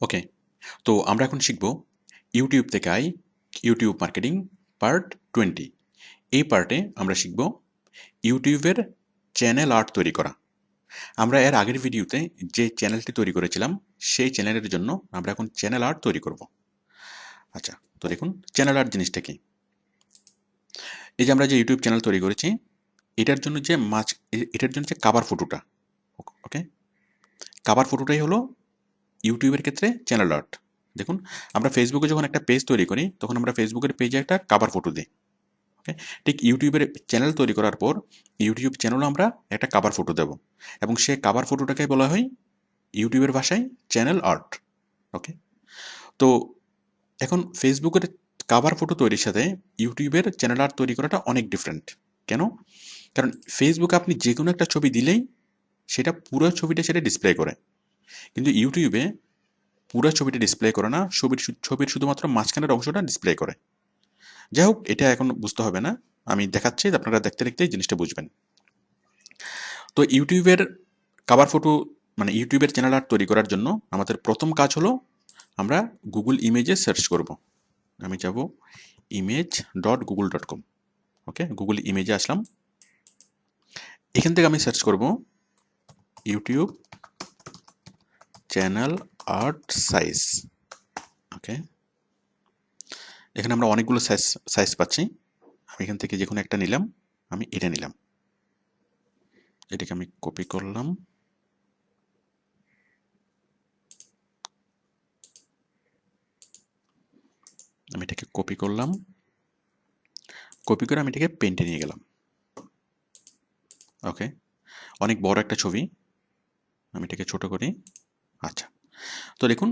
ওকে তো আমরা এখন শিখব ইউটিউব থেকে I YouTube marketing part twenty এই পার্টে আমরা শিখব ইউটিউবের চ্যানেল আর্ট তৈরি করা। আমরা এর আগের ভিডিওতে যে চ্যানেলটি তৈরি করেছিলাম, সেই চ্যানেলের জন্য আমরা এখন চ্যানেল আর্ট তৈরি করব। আচ্ছা তো দেখুন চ্যানেল আর্ট জিনিসটা কি? এই যে আমরা যে ইউটিউব চ্যানেল তৈরি করেছি, এটার জন্য যে মাছ এটার জন্য যে কাভার ফটোটা ওকে কাভার ফটোটাই হলো ইউটিউবের ক্ষেত্রে চ্যানেল আর্ট দেখুন, আমরা ফেসবুকে যখন একটা পেজ তৈরি করি, তখন আমরা ফেসবুকের পেজে একটা কাভার ফটো দিই ওকে ঠিক ইউটিউবের চ্যানেল তৈরি করার পর, ইউটিউব চ্যানেলও আমরা একটা কাভার ফটো দেব। এবং সে কাভার ফটোটাকে বলা হয় ইউটিউবের ভাষায় চ্যানেল আর্ট ওকে তো এখন ফেসবুকের কাভার ফটো তৈরির সাথে ইউটিউবের চ্যানেল আর্ট তৈরি করাটা অনেক ডিফারেন্ট কেন? কারণ ফেসবুকে আপনি যে কোনো একটা ছবি দিলেই, সেটা পুরো ছবিটা সেটা ডিসপ্লে করে। কিন্তু ইউটিউবে পুরো ছবিটা ডিসপ্লে করে না, ছবির ছবির শুধুমাত্র মাঝখানের অংশটা ডিসপ্লে করে। যাই হোক, এটা এখন বুঝতে হবে না। আমি দেখাচ্ছি, আপনারা দেখতে দেখতেই জিনিসটা বুঝবেন। তো ইউটিউবের কাভার ফটো মানে ইউটিউবের চ্যানেল আর্ট তৈরি করার জন্য আমাদের প্রথম কাজ হলো আমরা গুগল ইমেজে সার্চ করব। আমি যাব image dot Google dot com okay Google ইমেজে আসলাম। এখান থেকে আমি সার্চ করব YouTube channel art size okay এখানে আমরা অনেকগুলো সাইজ সাইজ পাচ্ছি। আমি এখান থেকে যে কোনো একটা নিলাম, আমি এটা নিলাম। এটাকে আমি কপি করলাম। আমি এটাকে কপি করলাম। কপি করে আমি এটাকে পেন্টে নিয়ে গেলাম। ওকে অনেক বড় একটা ছবি। আমি এটাকে ছোট করি। আচ্ছা। তো দেখুন,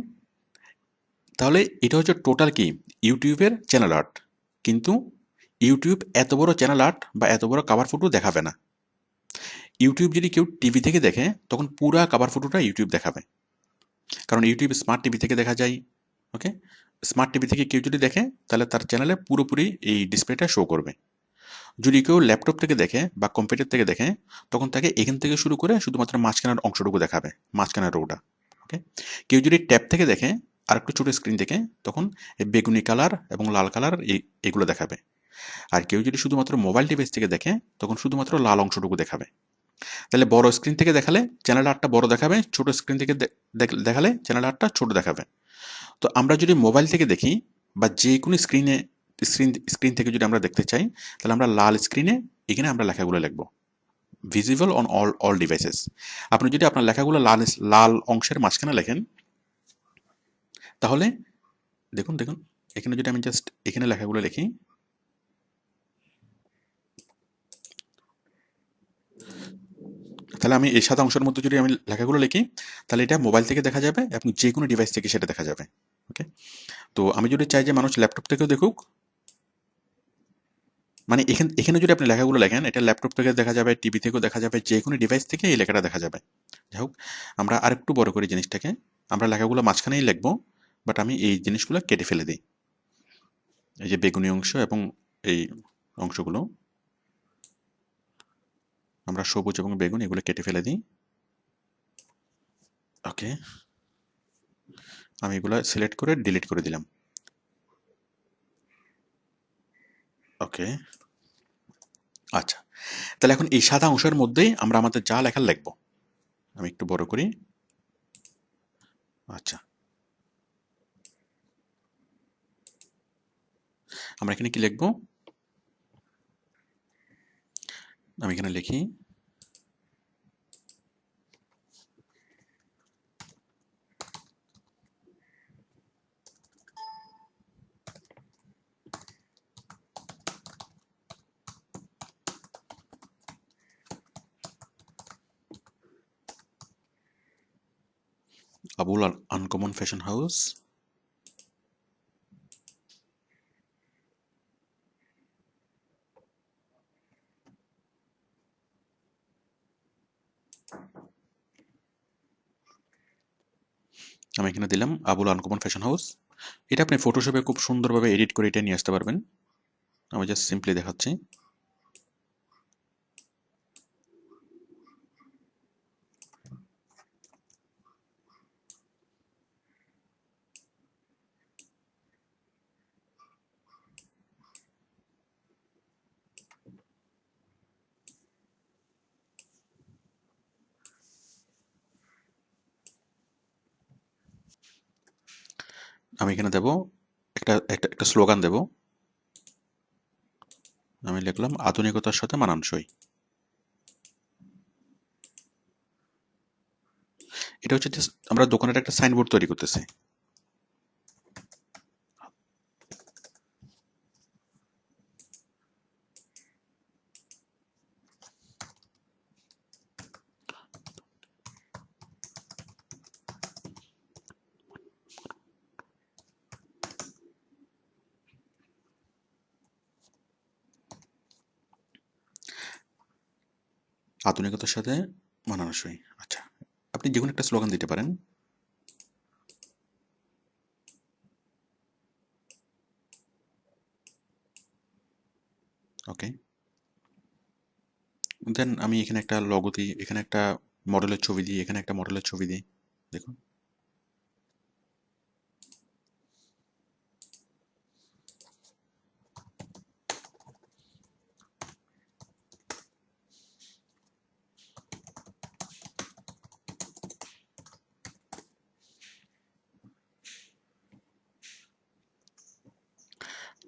তাহলে এটা হচ্ছে টোটাল কি? ইউটিউবের চ্যানেল আর্ট কিন্তু ইউটিউব এত বড় চ্যানেল আর্ট বা এত বড় কাভার ফটো দেখাবে না। ইউটিউব যদি কেউ টিভি থেকে দেখে, তখন পুরা কাভার ফটোটা ইউটিউব দেখাবে। কারণ ইউটিউব স্মার্ট টিভি থেকে দেখা যায় ওকে স্মার্ট টিভি থেকে কেউ যদি দেখে, তাহলে তার চ্যানেলে পুরোপুরি এই ডিসপ্লেটা শো করবে। যদি কেউ ল্যাপটপ থেকে দেখে বা কম্পিউটার থেকে দেখে, তখন তাকে এখান থেকে শুরু করে শুধুমাত্র মাঝখানের অংশটুকু দেখাবে, মাঝখানের রোটা ওকে? কেউ যদি ট্যাব থেকে দেখে আর একটু ছোটো স্ক্রিন থেকে তখন বেগুনি কালার এবং লাল কালার এগুলো দেখাবে। আর কেউ যদি শুধুমাত্র মোবাইল ডিভাইস থেকে দেখে, তখন শুধুমাত্র লাল অংশটুকু দেখাবে। তাহলে বড় স্ক্রিন থেকে দেখালে চ্যানেল আটটা বড় দেখাবে, ছোট স্ক্রিন থেকে দেখালে চ্যানেল আটটা ছোট দেখাবে। তো আমরা যদি মোবাইল থেকে দেখি, বা যে কোনো স্ক্রিনে স্ক্রিন স্ক্রিন থেকে যদি আমরা দেখতে চাই, তাহলে আমরা লাল স্ক্রিনে এখানে আমরা লেখাগুলো লিখব। Visible on all all devices আপনি যদি আপনার লেখাগুলো লাল লাল অংশের মাঝখানে লেখেন, তাহলে দেখুন দেখুন, এখানে যদি আমি জাস্ট এখানে লেখাগুলো লিখি, তাহলে আমি এই সাদা অংশের মধ্যে যদি আমি লেখাগুলো লিখি, তাহলে এটা মোবাইল থেকে দেখা যাবে এবং যে কোনো ডিভাইস থেকে সেটা দেখা যাবে ওকে তো আমি যদি চাই যে মানুষ ল্যাপটপ থেকেও দেখুক মানে এখানে এখানে যদি আপনি লেখাগুলো লেখেন, এটা ল্যাপটপ থেকে দেখা যাবে টিভি থেকেও দেখা যাবে যে কোনো ডিভাইস থেকে এই লেখাটা দেখা যাবে। যাই হোক, আমরা আরেকটু বড় করি জিনিসটাকে। আমরা লেখাগুলো মাঝখানেই লিখব বাট আমি এই জিনিসগুলো কেটে ফেলে দিই। এই যে বেগুনি অংশ এবং এই অংশগুলো। আমরা সবুজ এবং বেগুন এগুলো কেটে ফেলে দিই। ওকে আমি এগুলো সিলেক্ট করে ডিলিট করে দিলাম। ওকে। আচ্ছা। তাহলে এখন এই সাদা অংশের মধ্যে আমরা আমাদের যা লেখা লিখব। আমি একটু বড় করি। আচ্ছা। আমরা এখানে কি লিখব? আমি এখানে লিখি আবুল আনকমন ফ্যাশন হাউস আমি এখানে দিলাম আবুল আনকমন ফ্যাশন হাউস এটা আপনি ফটোশপে খুব সুন্দরভাবে এডিট করে এটা নিয়ে আসতে পারবেন। আমি জাস্ট সিম্পলি দেখাচ্ছি। আমি এখানে দেব একটা একটা একটা স্লোগান দেব। আমি লিখলাম, আধুনিকতার সাথে মানানসই। এটা হচ্ছে আমরা দোকানের একটা সাইনবোর্ড তৈরি করতেছি। আধুনিকতার সাথে মানানসই। আচ্ছা আপনি যে কোনো একটা স্লোগান দিতে পারেন। ওকে। দেন আমি এখানে একটা লগতি এখানে একটা মডেলের ছবি দিই, এখানে একটা মডেলের ছবি দিই। দেখুন।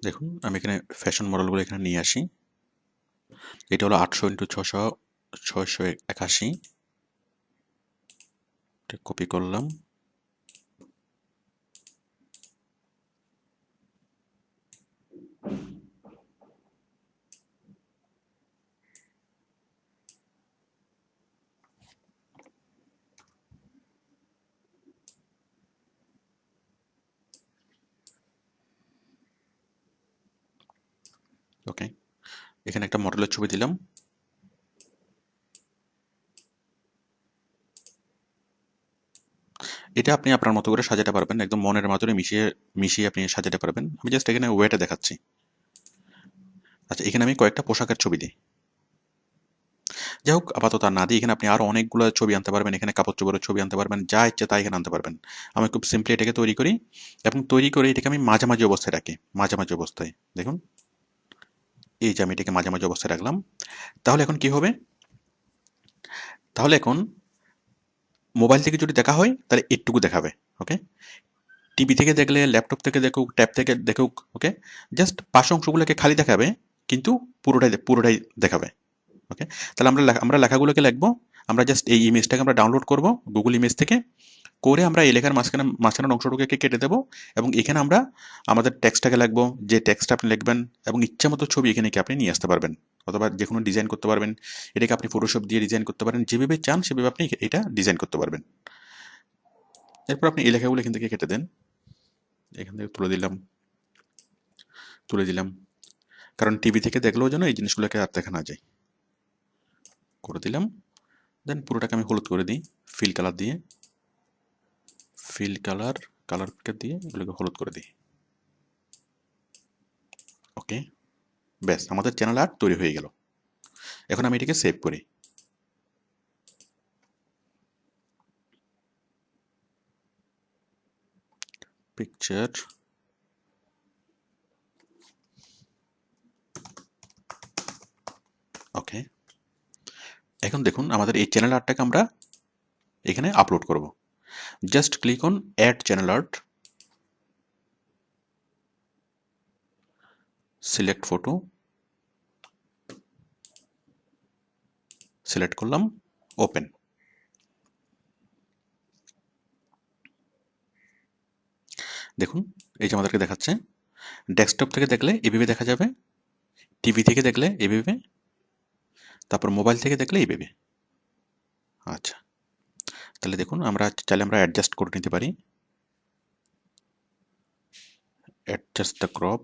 দেখুন, আমি এখানে ফ্যাশন মডেলগুলো এখানে নিয়ে আসি। এটা হলো আটশো ইন্টু ছশো, ছয়শো একাশি। কপি করলাম। ওকে। এখানে একটা মডেলের ছবি দিলাম। এটা আপনি আপনার মতো করে সাজাতে পারবেন, একদম মনের মাধুরে মিশিয়ে মিশিয়ে আপনি সাজাতে পারবেন। আমি জাস্ট এখানে ওয়েটা দেখাচ্ছি। আচ্ছা এখানে আমি কয়েকটা পোশাকের ছবি দিই। যাই হোক আপাতত না দিই এখানে আপনি আরও অনেকগুলো ছবি আনতে পারবেন। এখানে কাপড় চোপড়ের ছবি আনতে পারবেন, যা ইচ্ছে তাই এখানে আনতে পারবেন। আমি খুব সিম্পলি এটাকে তৈরি করি এবং তৈরি করে এটাকে আমি মাঝামাঝি অবস্থায় রাখি, মাঝামাঝি অবস্থায়। দেখুন। এই যে আমি এটাকে মাঝামাঝি অবস্থায় রাখলাম, তাহলে এখন কি হবে? তাহলে এখন মোবাইল থেকে যদি দেখা হয়, তাহলে একটুকু দেখাবে ওকে টিভি থেকে দেখলে ল্যাপটপ থেকে দেখুক ট্যাব থেকে দেখুক ওকে জাস্ট পাশ অংশগুলোকে খালি দেখাবে, কিন্তু পুরোটাই পুরোটাই দেখাবে ওকে তাহলে আমরা আমরা লেখাগুলোকে লিখব, আমরা জাস্ট এই ইমেজটাকে আমরা ডাউনলোড করব গুগল ইমেজ থেকে করে আমরা এই লেখার মাঝখানে, মাঝখানের অংশটুকুকে কেটে দেবো এবং এখানে আমরা আমাদের টেক্সটটাকে লিখব, যে টেক্সটটা আপনি লিখবেন এবং ইচ্ছা মতো ছবি এখানে কি আপনি নিয়ে আসতে পারবেন। অথবা যে কোনো ডিজাইন করতে পারবেন, এটাকে আপনি ফটোশপ দিয়ে ডিজাইন করতে পারেন, যেভাবে চান সেভাবে আপনি এটা ডিজাইন করতে পারবেন। এরপর আপনি এই লেখাগুলো এখান থেকে কেটে দেন। এখান থেকে তুলে দিলাম তুলে দিলাম। কারণ টিভি থেকে দেখলেও যেন এই জিনিসগুলোকে আর দেখা না যায়। করে দিলাম, দেন পুরোটাকে আমি হলুদ করে দিই ফিল কালার দিয়ে। ফিল কালার কালার পিকার দিয়ে এগুলোকে হলুদ করে দিই। ওকে ব্যাস, আমাদের চ্যানেল আর্ট তৈরি হয়ে গেল। এখন আমি এটাকে সেভ করি। পিকচার ওকে এখন দেখুন, আমাদের এই চ্যানেল আর্টটাকে আমরা এখানে আপলোড করব। Just click on add channel art select photo select করলাম ওপেন দেখুন, এই যে আমাদেরকে দেখাচ্ছে। ডেস্কটপ থেকে দেখলে এভাবে দেখা যাবে। টিভি থেকে দেখলে এভাবে। তারপর মোবাইল থেকে দেখলে এইভাবে আচ্ছা। তাহলে দেখুন, আমরা চাইলে আমরা অ্যাডজাস্ট করে নিতে পারি। অ্যাডজাস্ট দ্য ক্রপ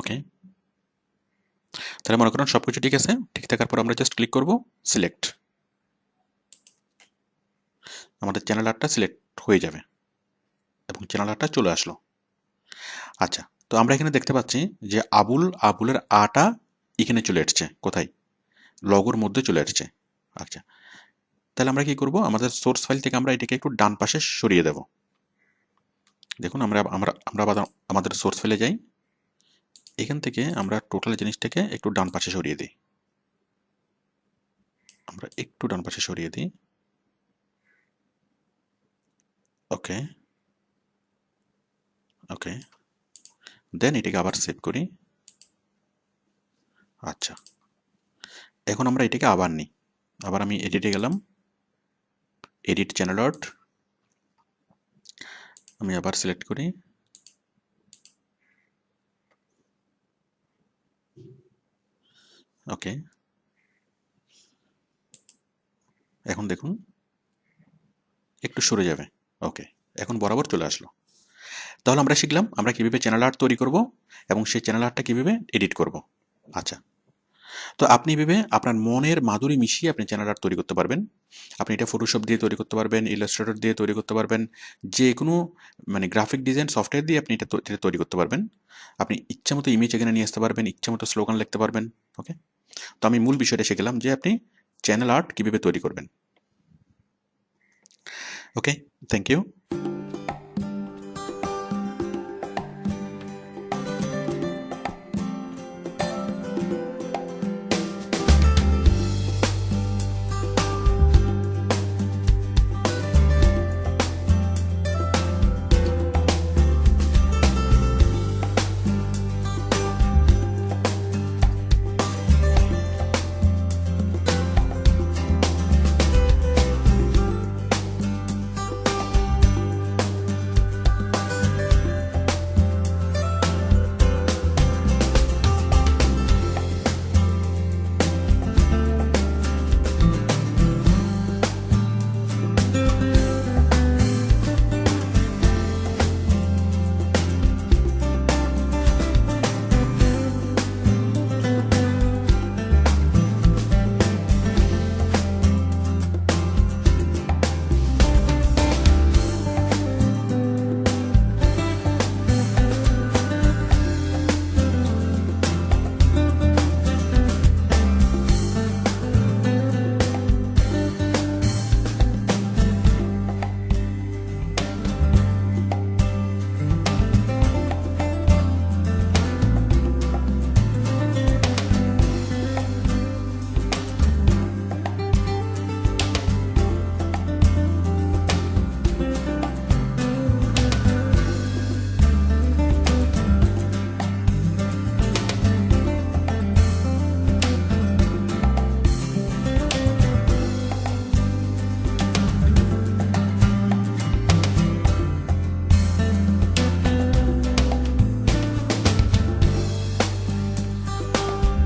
ওকে তাহলে মনে করুন সব কিছু ঠিক আছে। ঠিক থাকার পর আমরা জাস্ট ক্লিক করব সিলেক্ট আমাদের চ্যানেল আর্টটা সিলেক্ট হয়ে যাবে এবং চ্যানেল আর্টটা চলে আসলো। আচ্ছা তো আমরা এখানে দেখতে পাচ্ছি যে আবুল, আবুলের আটা এখানে চলে এসছে। কোথায়? লগোর মধ্যে চলে এসছে। আচ্ছা তাহলে আমরা কি করব? আমাদের সোর্স ফাইল থেকে আমরা এটাকে একটু ডান পাশে সরিয়ে দেব। দেখুন, আমরা আমরা আমরা আমাদের সোর্স ফেলে যাই। এখান থেকে আমরা টোটাল জিনিসটাকে একটু ডান পাশে সরিয়ে দিই। আমরা একটু ডান পাশে সরিয়ে দিই। ওকে ওকে। দেন এটাকে আবার সেভ করি। আচ্ছা। এখন আমরা এটাকে আবার নিই। আবার আমি এডিটে গেলাম। এডিট চ্যানেল আর্ট আমি আবার সিলেক্ট করি। ওকে। এখন দেখুন, একটু সরে যাবে। ওকে এখন বরাবর চলে আসলো। তাহলে আমরা শিখলাম, আমরা কীভাবে চ্যানেল আর্ট তৈরি করব এবং সেই চ্যানেল আর্টটা কীভাবে এডিট করব। আচ্ছা তো আপনি ভেবে আপনার মনের মাধুরী মিশিয়ে আপনি চ্যানেল আর্ট তৈরি করতে পারবেন। আপনি এটা ফটোশপ দিয়ে তৈরি করতে পারবেন ইলাস্ট্রেটর দিয়ে তৈরি করতে পারবেন যে কোনো মানে গ্রাফিক ডিজাইন সফটওয়্যার দিয়ে আপনি এটা তৈরি করতে পারবেন। আপনি ইচ্ছা মতো ইমেজ এখানে নিয়ে আসতে পারবেন, ইচ্ছা মতো স্লোগান লিখতে পারবেন ওকে তো আমি মূল বিষয়টা শিখলাম যে আপনি চ্যানেল আর্ট কীভাবে তৈরি করবেন। okay thank you.